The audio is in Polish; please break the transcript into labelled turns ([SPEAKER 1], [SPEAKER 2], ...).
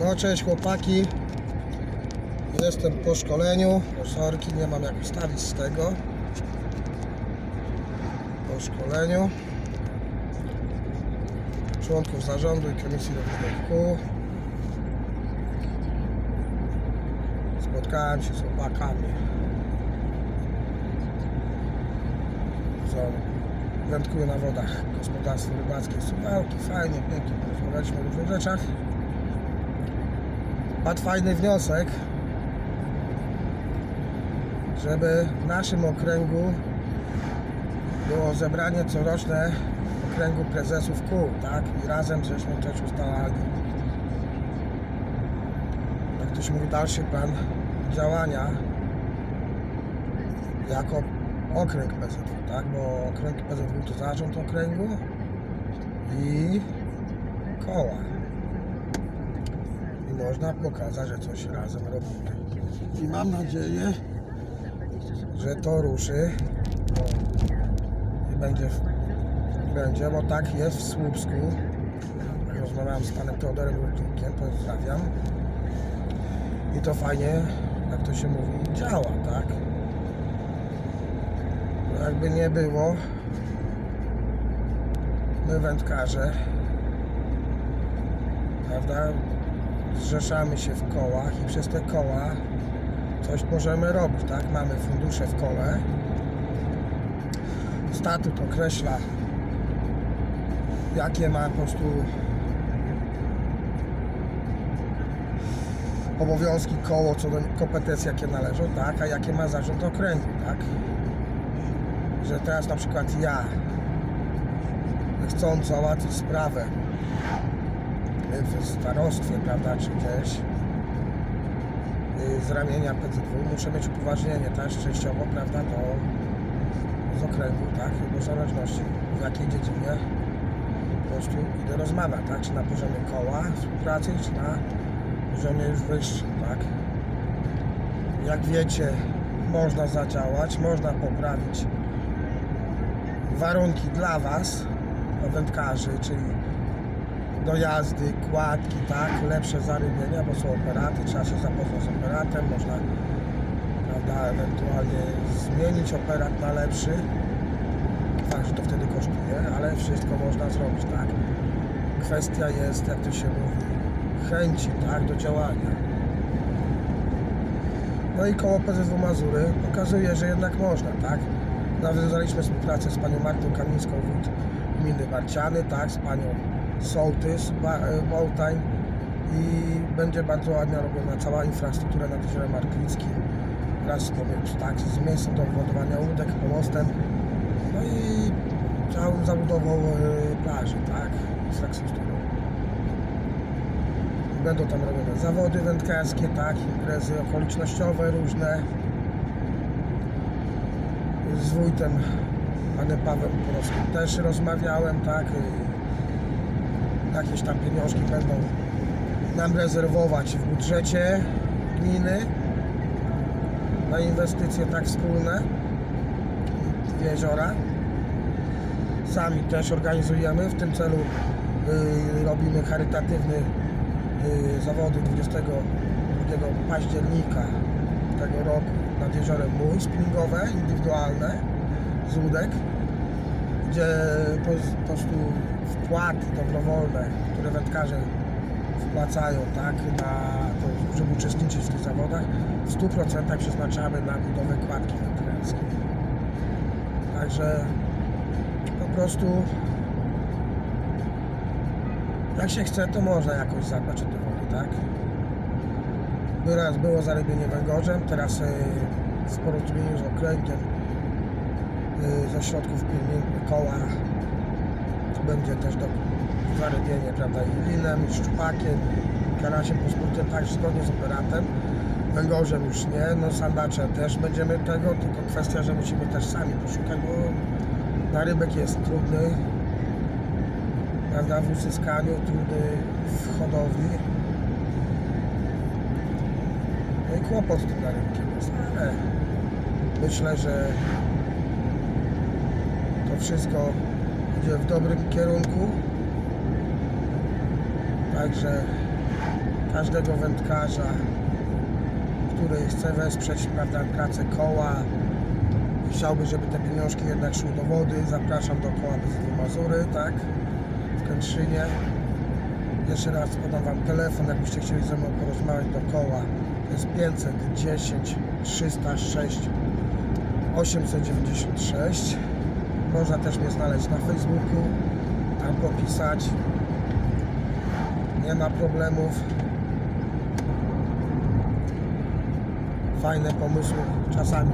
[SPEAKER 1] No cześć chłopaki. Jestem po szkoleniu. Sorki, nie mam jak wstawić z tego. Po szkoleniu. Członków zarządu i komisji rozwoju kół. Spotkałem się z chłopakami. Co wędkują na wodach gospodarstwo rybackie Suwałki. Fajnie, pięknie porozmawialiśmy o różnych rzeczach. Padł fajny wniosek, żeby w naszym okręgu było zebranie coroczne okręgu prezesów kół, tak? I razem żeśmy też ustalali. Jak ktoś mówi, dalszy plan działania jako okręg PZW, tak? Bo okręg PZW to zarząd okręgu i koła. Można pokazać, że coś razem robimy. I mam nadzieję, że to ruszy i będzie, będzie, bo tak jest w Słupsku. Rozmawiałem z panem Teodorem Rudnikiem, pozdrawiam. I to fajnie, jak to się mówi, działa, tak? Jakby nie było, my wędkarze, prawda, zrzeszamy się w kołach i przez te koła coś możemy robić, tak? Mamy fundusze w kole. Statut określa, jakie ma po prostu obowiązki koło co do kompetencji, jakie należą, tak? A jakie ma zarząd okręgu, tak? Że teraz na przykład ja chcąc załatwić sprawę w starostwie, prawda, czy gdzieś y, z ramienia PZW muszę mieć upoważnienie też częściowo, prawda, do z okręgu, tak, w zależności w jakiej dziedzinie po prostu idę rozmawiać, tak, czy na poziomie koła współpracy, czy na poziomie już wyższym, tak. Jak wiecie, można zadziałać, można poprawić warunki dla Was, wędkarzy, czyli dojazdy, kładki, tak, lepsze zarybienia, bo są operaty, trzeba się zapoznać z operatem, można prawda, ewentualnie zmienić operat na lepszy. Fakt, że to wtedy kosztuje, ale wszystko można zrobić, tak. Kwestia jest, jak to się mówi, chęci, tak, do działania. No i koło PZW Mazury pokazuje, że jednak można, tak. Nawiązaliśmy współpracę z panią Martą Kamińską, wójt gminy Barciany, tak, z panią Sołtys, Ba- e, i będzie bardzo ładnie robiona cała infrastruktura nad jeziorem Marklickim wraz z, powiem, tak, z miejscem do wyładowania łódek, pomostem no i całą zabudową e, plaży, tak, infrastrukturą. Będą tam robione zawody wędkarskie, tak, imprezy okolicznościowe różne. Z wójtem, panem Pawłem Porowskim też rozmawiałem, tak, jakieś tam pieniążki będą nam rezerwować w budżecie gminy na inwestycje tak wspólne. W jeziora. Sami też organizujemy, w tym celu y, robimy charytatywny y, zawody 22 października tego roku nad jeziorem Mój, spinningowe, indywidualne z łódek gdzie po, prostu wpłaty dobrowolne, które wędkarze wpłacają, tak, na to, żeby uczestniczyć w tych zawodach, w 100% przeznaczamy na budowę kładki wędkarskiej. Także po prostu jak się chce, to można jakoś zadbać o te wody, tak? Raz było zarybienie węgorzem, teraz w porozumieniu z okręgiem ze środków koła będzie też do zarybienie, prawda, i linem, i szczupakiem, karasiem pospolitym, tak zgodnie z operatem. Węgorzem już nie, no sandacze też będziemy tego, tylko kwestia, że musimy też sami poszukać, bo narybek jest trudny, prawda, w uzyskaniu, trudny w hodowli. No i kłopot z tym narybkiem jest, ale myślę, że to wszystko idzie w dobrym kierunku. Także każdego wędkarza, który chce wesprzeć prawda, pracę koła chciałby, żeby te pieniążki jednak szły do wody. Zapraszam do koła BZW Mazury, tak? W Kętrzynie. Jeszcze raz podam Wam telefon, jakbyście chcieli ze mną porozmawiać do koła. To jest 510 306 896. Można też mnie znaleźć na Facebooku, tam popisać. Nie ma problemów. Fajne pomysły czasami